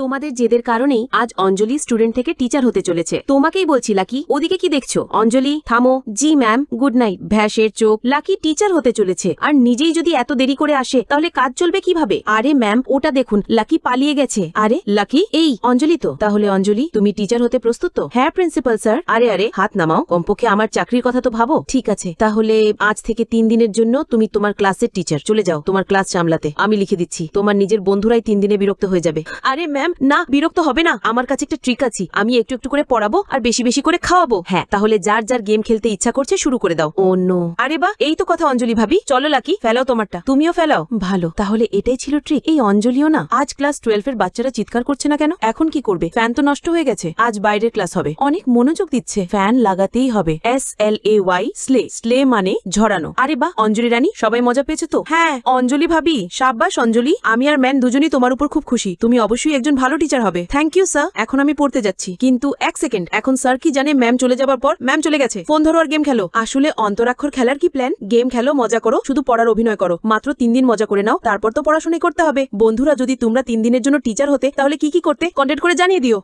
তোমাদের জেদের কারণেই আজ অঞ্জলি স্টুডেন্ট থেকে টিচার হতে চলেছে। তোমাকেই বলছি, লাকি, ওদিকে কি দেখছ? অঞ্জলি, থামো। জি ম্যাম গুড নাইট ভ্যাসের চোখ। লাকি টিচার হতে চলেছে। আর নিজেই যদি এত দেরি করে আসে, তাহলে কাজ চলবে কীভাবে? আরে ম্যাম ওটা দেখুন, লাকি পালিয়ে গেছে। আরে, লাকি, এই, অঞ্জলি তো। তাহলে, অঞ্জলি, তুমি টিচার হতে প্রস্তুত তো? হ্যাঁ প্রিন্সিপাল স্যার আরে আরে, হাত নামাও। কমপক্ষে আমার চাকরির কথা তো ভাবো। ঠিক আছে, তাহলে আজ থেকে তিন দিনের জন্য তুমি তোমার ক্লাসের টিচার চলে যাও, তোমার ক্লাস সামলাতে। আমি লিখে দিচ্ছি, তোমার নিজের বন্ধুরাই তিন দিনে বিরক্ত হয়ে যাবে। আরে ম্যাম না, বিরক্ত হবে না, আমার কাছে একটা ট্রিক আছে, আমি একটু একটু করে পড়াবো আর বেশি বেশি করে খাওয়াবো। হ্যাঁ তাহলে যার যার গেম খেলতে ইচ্ছা করছে, শুরু করে দাও। অন্য আরে বা এই তো কথা অঞ্জলি ভাবি, চলো লাকি, ফেলাও তোমারটা, তুমিও ফেলাও। ভালো, তাহলে এটাই ছিল ট্রিক এই অঞ্জলিও না, আজ ক্লাস টুয়েলভ এর বাচ্চারা চিৎকার করছে না কেন? এখন কি করবে? ফ্যান তো নষ্ট হয়ে গেছে, আজ বাইরের ক্লাস হবে। অনেক মনোযোগ দিচ্ছে ফ্যান লাগাতেই হবে। S L A Y slay slay মানে ঝরানো। আরে বা অঞ্জলি রানী, সবাই মজা পেয়েছে তো? হ্যাঁ অঞ্জলি ভাবি, সাব্বাস অঞ্জলি, আমি আর ম্যান দুজনই তোমার উপর খুব খুশি, তুমি অবশ্যই একজন ভালো টিচার হবে। থ্যাংক ইউ স্যার এখন আমি পড়তে যাচ্ছি। কিন্তু এক সেকেন্ড এখন স্যার কি জানে ম্যাম চলে যাবার পর? ম্যাম চলে গেছে। ফোন ধরো আর গেম খেলো। আসলে অন্তরাক্ষর খেলার কি প্ল্যান গেম খেলো, মজা করো, শুধু পড়ার অভিনয় করো। মাত্র তিন দিন মজা করে নাও, তারপর তো পড়াশোনা করতে হবে। বন্ধুরা, যদি তোমরা তিন দিনের জন্য টিচার হতে, তাহলে কি কি করতে? কন্টেক্ট করে জানিয়ে দিও।